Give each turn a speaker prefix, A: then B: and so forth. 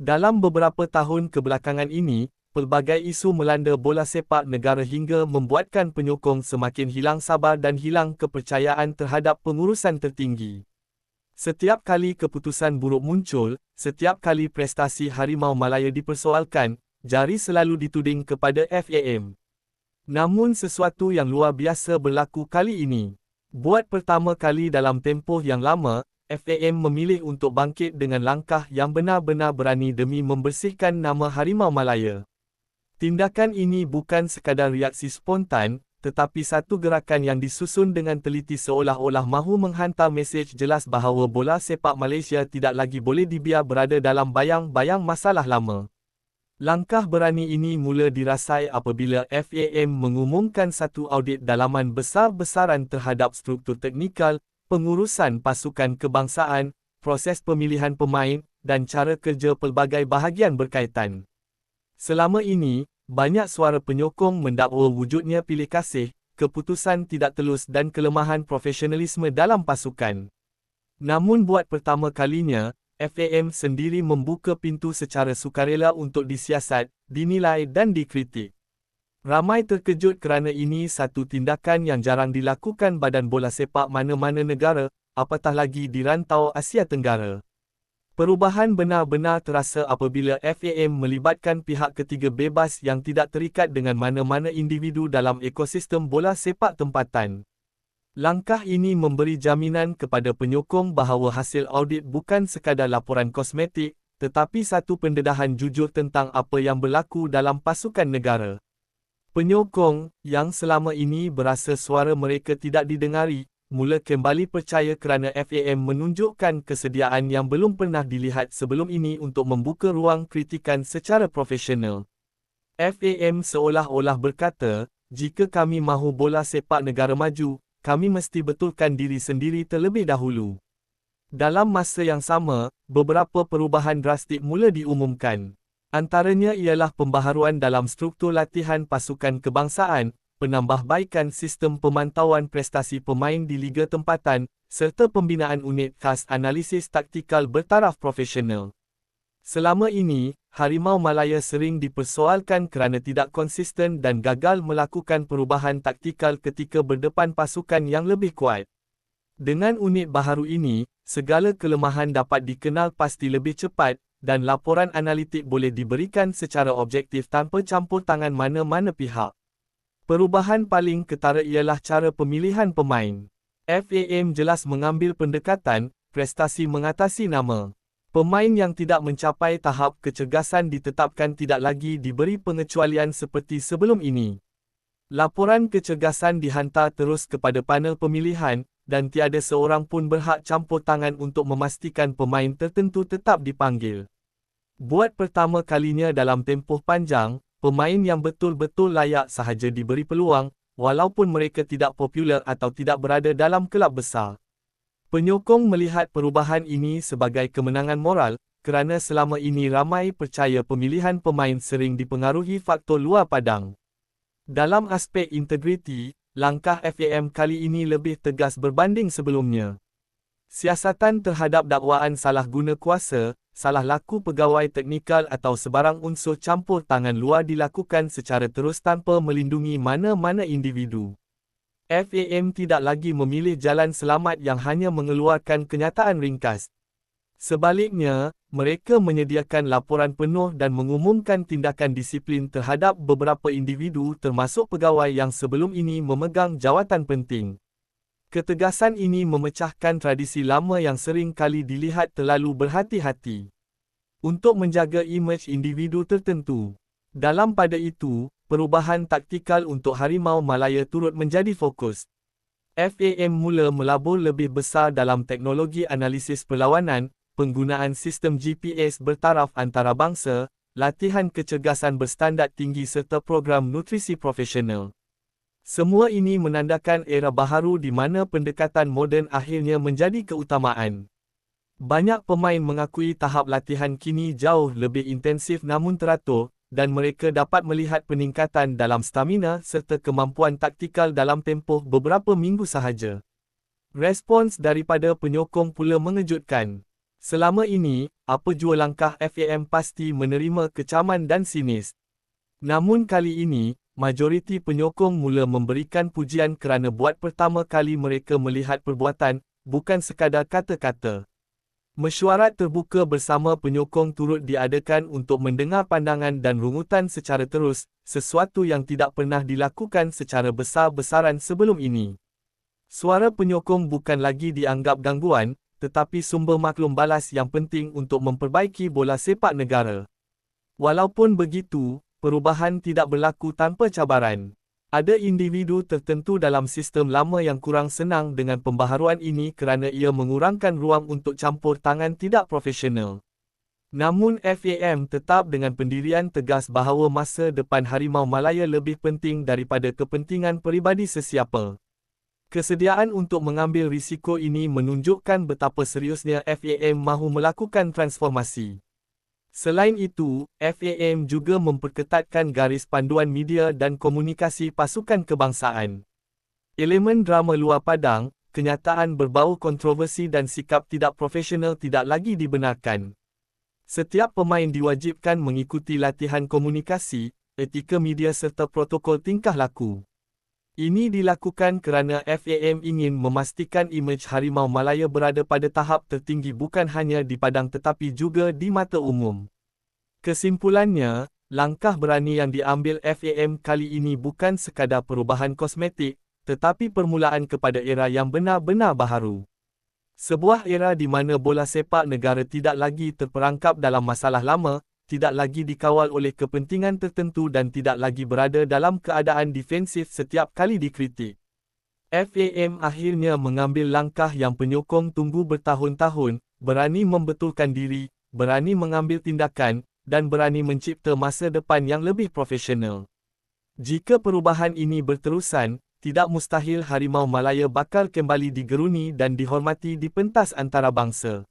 A: Dalam beberapa tahun kebelakangan ini, pelbagai isu melanda bola sepak negara hingga membuatkan penyokong semakin hilang sabar dan hilang kepercayaan terhadap pengurusan tertinggi. Setiap kali keputusan buruk muncul, setiap kali prestasi Harimau Malaya dipersoalkan, jari selalu dituding kepada FAM. Namun sesuatu yang luar biasa berlaku kali ini. Buat pertama kali dalam tempoh yang lama, FAM memilih untuk bangkit dengan langkah yang benar-benar berani demi membersihkan nama Harimau Malaya. Tindakan ini bukan sekadar reaksi spontan, tetapi satu gerakan yang disusun dengan teliti seolah-olah mahu menghantar mesej jelas bahawa bola sepak Malaysia tidak lagi boleh dibiar berada dalam bayang-bayang masalah lama. Langkah berani ini mula dirasai apabila FAM mengumumkan satu audit dalaman besar-besaran terhadap struktur teknikal, pengurusan pasukan kebangsaan, proses pemilihan pemain, dan cara kerja pelbagai bahagian berkaitan. Selama ini, banyak suara penyokong mendakwa wujudnya pilih kasih, keputusan tidak telus dan kelemahan profesionalisme dalam pasukan. Namun buat pertama kalinya, FAM sendiri membuka pintu secara sukarela untuk disiasat, dinilai dan dikritik. Ramai terkejut kerana ini satu tindakan yang jarang dilakukan badan bola sepak mana-mana negara, apatah lagi di rantau Asia Tenggara. Perubahan benar-benar terasa apabila FAM melibatkan pihak ketiga bebas yang tidak terikat dengan mana-mana individu dalam ekosistem bola sepak tempatan. Langkah ini memberi jaminan kepada penyokong bahawa hasil audit bukan sekadar laporan kosmetik, tetapi satu pendedahan jujur tentang apa yang berlaku dalam pasukan negara. Penyokong, yang selama ini berasa suara mereka tidak didengari, mula kembali percaya kerana FAM menunjukkan kesediaan yang belum pernah dilihat sebelum ini untuk membuka ruang kritikan secara profesional. FAM seolah-olah berkata, jika kami mahu bola sepak negara maju, kami mesti betulkan diri sendiri terlebih dahulu. Dalam masa yang sama, beberapa perubahan drastik mula diumumkan. Antaranya ialah pembaharuan dalam struktur latihan pasukan kebangsaan, penambahbaikan sistem pemantauan prestasi pemain di liga tempatan, serta pembinaan unit khas analisis taktikal bertaraf profesional. Selama ini, Harimau Malaya sering dipersoalkan kerana tidak konsisten dan gagal melakukan perubahan taktikal ketika berdepan pasukan yang lebih kuat. Dengan unit baharu ini, segala kelemahan dapat dikenal pasti lebih cepat, dan laporan analitik boleh diberikan secara objektif tanpa campur tangan mana-mana pihak. Perubahan paling ketara ialah cara pemilihan pemain. FAM jelas mengambil pendekatan, prestasi mengatasi nama. Pemain yang tidak mencapai tahap kecergasan ditetapkan tidak lagi diberi pengecualian seperti sebelum ini. Laporan kecergasan dihantar terus kepada panel pemilihan, dan tiada seorang pun berhak campur tangan untuk memastikan pemain tertentu tetap dipanggil. Buat pertama kalinya dalam tempoh panjang, pemain yang betul-betul layak sahaja diberi peluang, walaupun mereka tidak popular atau tidak berada dalam kelab besar. Penyokong melihat perubahan ini sebagai kemenangan moral, kerana selama ini ramai percaya pemilihan pemain sering dipengaruhi faktor luar padang. Dalam aspek integriti, langkah FAM kali ini lebih tegas berbanding sebelumnya. Siasatan terhadap dakwaan salah guna kuasa, salah laku pegawai teknikal atau sebarang unsur campur tangan luar dilakukan secara terus tanpa melindungi mana-mana individu. FAM tidak lagi memilih jalan selamat yang hanya mengeluarkan kenyataan ringkas, Sebaliknya, mereka menyediakan laporan penuh dan mengumumkan tindakan disiplin terhadap beberapa individu termasuk pegawai yang sebelum ini memegang jawatan penting. Ketegasan ini memecahkan tradisi lama yang sering kali dilihat terlalu berhati-hati. Untuk menjaga imej individu tertentu. Dalam pada itu, perubahan taktikal untuk Harimau Malaya turut menjadi fokus. FAM mula melabur lebih besar dalam teknologi analisis perlawanan, penggunaan sistem GPS bertaraf antarabangsa, latihan kecergasan berstandard tinggi serta program nutrisi profesional. Semua ini menandakan era baharu di mana pendekatan moden akhirnya menjadi keutamaan. Banyak pemain mengakui tahap latihan kini jauh lebih intensif namun teratur, dan mereka dapat melihat peningkatan dalam stamina serta kemampuan taktikal dalam tempoh beberapa minggu sahaja. Respons daripada penyokong pula mengejutkan. Selama ini, apa jua langkah FAM pasti menerima kecaman dan sinis. Namun kali ini, majoriti penyokong mula memberikan pujian kerana buat pertama kali mereka melihat perbuatan, bukan sekadar kata-kata. Mesyuarat terbuka bersama penyokong turut diadakan untuk mendengar pandangan dan rungutan secara terus, sesuatu yang tidak pernah dilakukan secara besar-besaran sebelum ini. Suara penyokong bukan lagi dianggap gangguan, tetapi sumber maklum balas yang penting untuk memperbaiki bola sepak negara. Walaupun begitu, perubahan tidak berlaku tanpa cabaran. Ada individu tertentu dalam sistem lama yang kurang senang dengan pembaharuan ini kerana ia mengurangkan ruang untuk campur tangan tidak profesional. Namun FAM tetap dengan pendirian tegas bahawa masa depan Harimau Malaya lebih penting daripada kepentingan peribadi sesiapa. Kesediaan untuk mengambil risiko ini menunjukkan betapa seriusnya FAM mahu melakukan transformasi. Selain itu, FAM juga memperketatkan garis panduan media dan komunikasi pasukan kebangsaan. Elemen drama luar padang, kenyataan berbau kontroversi dan sikap tidak profesional tidak lagi dibenarkan. Setiap pemain diwajibkan mengikuti latihan komunikasi, etika media serta protokol tingkah laku. Ini dilakukan kerana FAM ingin memastikan imej Harimau Malaya berada pada tahap tertinggi bukan hanya di padang tetapi juga di mata umum. Kesimpulannya, langkah berani yang diambil FAM kali ini bukan sekadar perubahan kosmetik, tetapi permulaan kepada era yang benar-benar baharu. Sebuah era di mana bola sepak negara tidak lagi terperangkap dalam masalah lama, tidak lagi dikawal oleh kepentingan tertentu dan tidak lagi berada dalam keadaan defensif setiap kali dikritik. FAM akhirnya mengambil langkah yang penyokong tunggu bertahun-tahun, berani membetulkan diri, berani mengambil tindakan, dan berani mencipta masa depan yang lebih profesional. Jika perubahan ini berterusan, tidak mustahil Harimau Malaya bakal kembali digeruni dan dihormati di pentas antarabangsa.